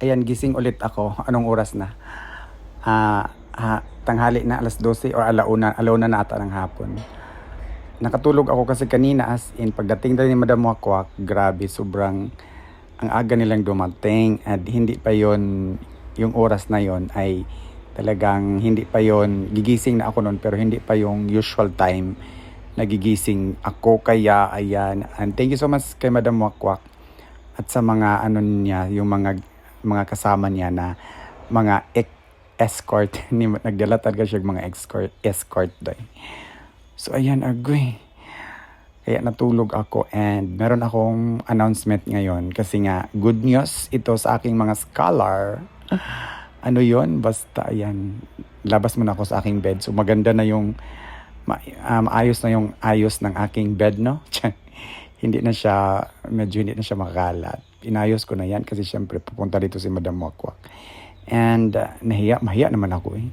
Ayan, gising ulit ako. Anong oras na? Ah, ah, tanghali na, alas 12 or alauna, alauna na ata ng hapon. Nakatulog ako kasi kanina as in, pagdating daw ni Madam Wakwak, grabe, sobrang ang aga nilang dumating at hindi pa yon yung oras na yon ay talagang hindi pa yon gigising na ako noon pero hindi pa yung usual time nagigising ako kaya ayan and thank you so much kay Madam Wakwak at sa mga ano niya yung mga mga kasama niya na mga escort. Ni nagdala talaga siya mga escort escort doy so ayan agoy. Kaya natulog ako and meron akong announcement ngayon kasi nga good news ito sa aking mga scholar. Ano yon basta ayan. Labas muna ako sa aking bed. So maganda na yung ah, maayos na yung ayos ng aking bed no? Hindi na siya medyo hindi na siya makalat inayos ko na yan kasi syempre pupunta dito si Madam Wakwak and uh, nahiya mahiya naman ako eh.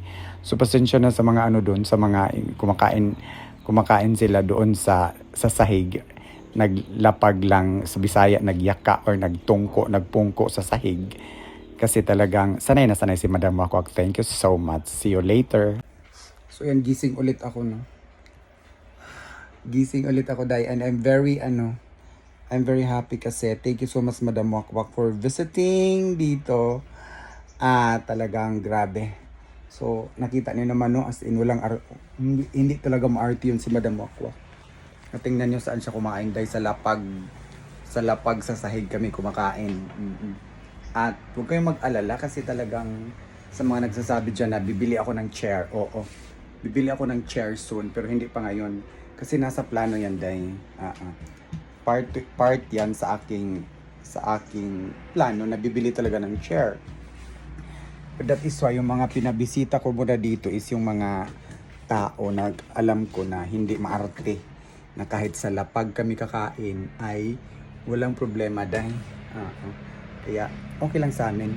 So pasensya na sa mga ano doon sa mga kumakain kumakain sila doon sa sa sahig. Naglapag lang sa Bisaya nagyaka or nagtungko nagpungko sa sahig. Kasi talagang sanay na sanay si Madam Wakwak thank you so much. See you later. So yan gising ulit ako no? Gising ulit ako dai and I'm very ano I'm very happy kasi thank you so much Madam Wakwak for visiting dito. Ah talagang grabe. So nakita niyo naman no as in walang hindi, hindi talaga maarte yun si Madam Wakwak. Natingnan niyo saan siya kumain dahil sa lapag sa lapag sa sahig kami kumakain. Mm-mm. at huwag kayong mag-alala kasi talagang sa mga nagsasabi dyan na bibili ako ng chair oo. Bibili ako ng chair soon pero hindi pa ngayon. Kasi nasa plano yan ah ah. Part part yan sa aking sa aking plano na bibili talaga ng chair. But that is why yung mga pinabisita ko muna dito is yung mga tao na alam ko na hindi maarte na kahit sa lapag kami kakain ay walang problema dahil ah, ah. kaya okay lang sa amin.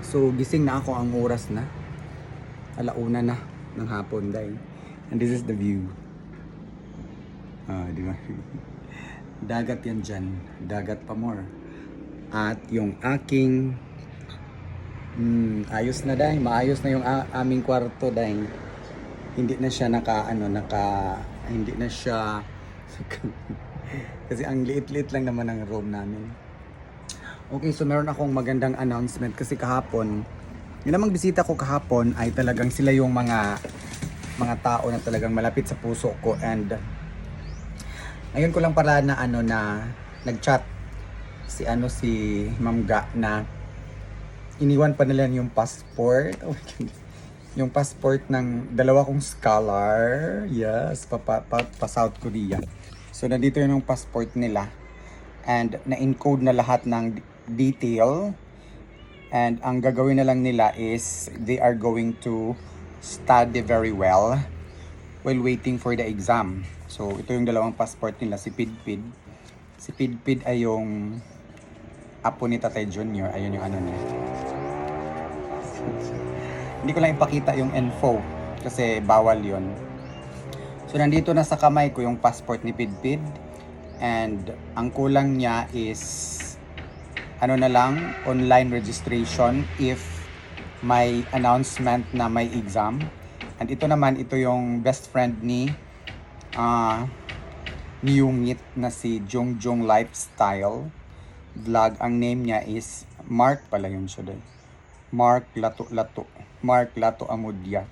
So gising na ako ang oras na. Alauna na ng hapon dahil and this is the view. Ah di ba dagat yan dyan. Dagat pa more. At yung aking Mm, ayos na dahil, maayos na yung aming kwarto dahil. Hindi na siya naka ano naka hindi na siya kasi ang liit-liit lang naman ang room namin. Okay, so meron akong magandang announcement kasi kahapon, yung namang bisita ko kahapon ay talagang sila yung mga mga tao na talagang malapit sa puso ko and ngayon ko lang pala na ano na nag-chat si ano si Ma'am Ga na iniwan pa nila yung passport. Oh. Yung passport ng dalawa kong scholar. Yes, pa, pa, pa, pa South Korea. So, nandito yun yung passport nila. And na-encode na lahat ng detail. And ang gagawin na lang nila is they are going to study very well while waiting for the exam. So, ito yung dalawang passport nila, si Pidpid. Si Pidpid ay yung apo ni Tatay Junior. Ayun yung ano niya. Hindi ko lang ipakita yung info kasi bawal yon. So nandito na sa kamay ko yung passport ni Pidpid and ang kulang niya is ano na lang online registration if may announcement na may exam. And ito naman ito yung best friend ni ah ni Yungit na si Jongjong Lifestyle vlog. Ang name niya is Mark pala yun siya doon. Mark Lato Lato. Mark Lato Amudia.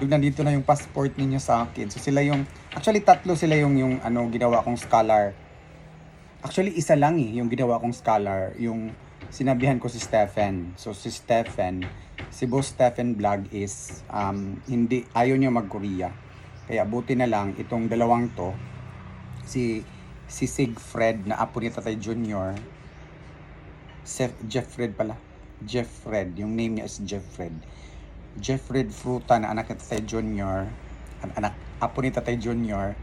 Pag nandito na yung passport ninyo sa akin. So sila yung, actually tatlo sila yung, yung ano, ginawa kong scholar. Actually isa lang eh, yung ginawa kong scholar. Yung sinabihan ko si Stephen. So si Stephen, si Boss Stephen Vlog is, um, hindi, ayaw niya mag-Korea. Kaya buti na lang, itong dalawang to, si si Sigfred na apo ni Tatay Junior, Sef, Jeffred pala. Jeffred. Yung name niya is Jeffred. Jeffred Fruta na anak ni Tatay Junior. an- Anak, apo ni Tatay Junior.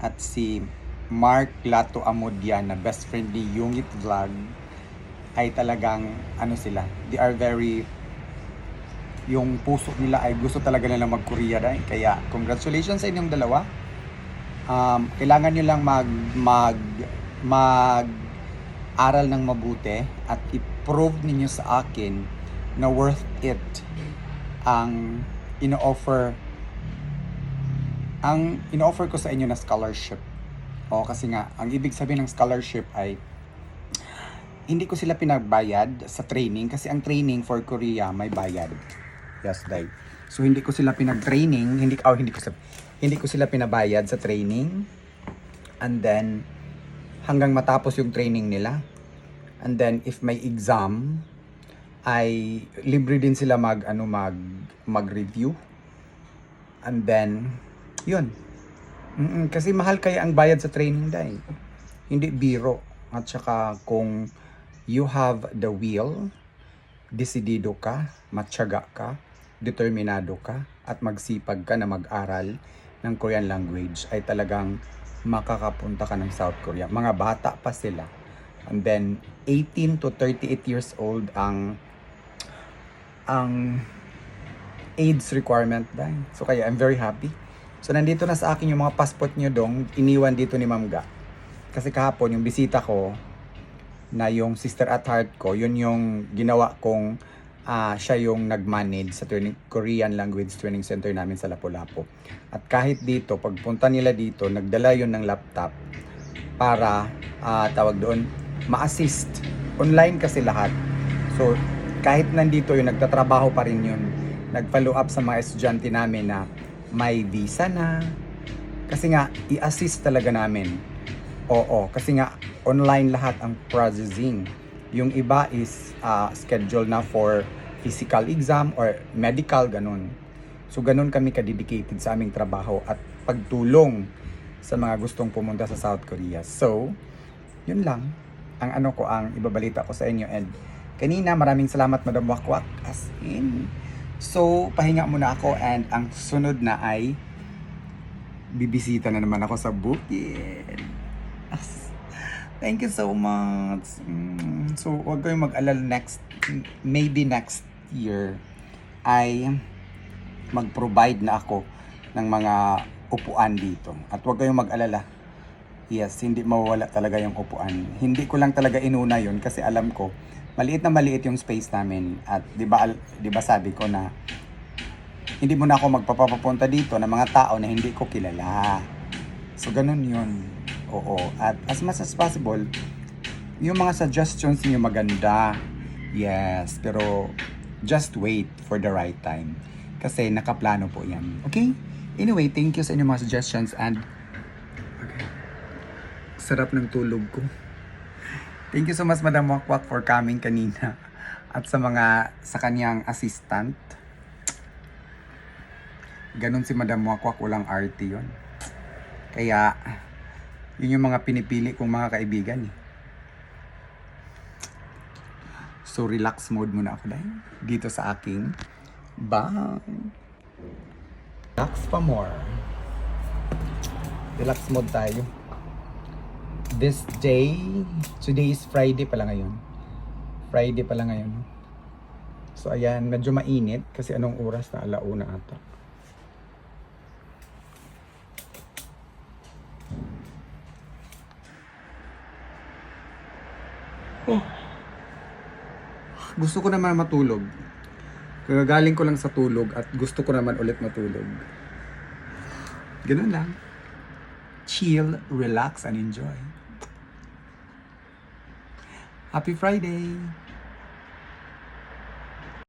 At si Mark Lato Amudia na best friend ni Yungit Vlog ay talagang ano sila. They are very yung puso nila ay gusto talaga nila mag-Korea dahil. Kaya congratulations sa inyong dalawa. Um, kailangan nyo lang mag mag mag aral ng mabuti at i-prove ninyo sa akin na worth it ang ino-offer ang ino-offer ko sa inyo na scholarship. O kasi nga, ang ibig sabihin ng scholarship ay hindi ko sila pinagbayad sa training kasi ang training for Korea may bayad. Yes, dai. So hindi ko sila pinag-training, hindi oh, hindi ko sila hindi ko sila pinabayad sa training. And then hanggang matapos yung training nila. And then if may exam ay libre din sila mag ano mag mag-review. And then yun. Mm-mm, kasi mahal kaya ang bayad sa training dai. Hindi biro. At saka kung you have the will, desidido ka, matyaga ka, determinado ka, at magsipag ka na mag-aral ng Korean language, ay talagang makakapunta ka ng South Korea. Mga bata pa sila. And then, 18 to 38 years old ang ang age requirement dahil. So kaya I'm very happy. So nandito na sa akin yung mga passport nyo dong, iniwan dito ni Ma'am Ga. Kasi kahapon yung bisita ko na yung sister at heart ko, yun yung ginawa kong ah, siya yung nag-manage sa training, Korean Language Training Center namin sa Lapu-Lapu. At kahit dito, pagpunta nila dito, nagdala yun ng laptop para ah, tawag doon, ma-assist. Online kasi lahat. So, kahit nandito yun, nagtatrabaho pa rin yun. Nag-follow up sa mga estudyante namin na may visa na. Kasi nga, i-assist talaga namin. Oo, kasi nga, online lahat ang processing. Yung iba is ah, schedule na for physical exam or medical, ganun. So, ganun kami kadedicated sa aming trabaho at pagtulong sa mga gustong pumunta sa South Korea. So, yun lang. Ang ano ko ang ibabalita ko sa inyo. And kanina maraming salamat Madam Wakwak as in. So pahinga muna ako and ang sunod na ay bibisita na naman ako sa bukid. As- thank you so much. Mm, so wag kayong mag-alala next maybe next year ay mag-provide na ako ng mga upuan dito at wag kayong mag-alala Yes, hindi mawawala talaga yung upuan. Hindi ko lang talaga inuna yun kasi alam ko, maliit na maliit yung space namin. At di ba, di ba sabi ko na, hindi mo na ako magpapapunta dito ng mga tao na hindi ko kilala. So, ganun yun. Oo. At as much as possible, yung mga suggestions niyo maganda. Yes, pero just wait for the right time. Kasi nakaplano po yan. Okay? Anyway, thank you sa inyong mga suggestions and sarap ng tulog ko. Thank you so much Madam Wakwak for coming kanina at sa mga sa kanyang assistant. Ganon si Madam Wakwak, walang RT yon. Kaya, yun yung mga pinipili kong mga kaibigan eh. So, relax mode muna ako dahil dito sa aking bang. Relax pa more. Relax mode tayo this day, today is Friday pala ngayon. Friday pala ngayon. So ayan, medyo mainit kasi anong oras na alauna ata. Oh. Gusto ko naman matulog. Kagagaling ko lang sa tulog at gusto ko naman ulit matulog. Ganun lang chill, relax, and enjoy. Happy Friday!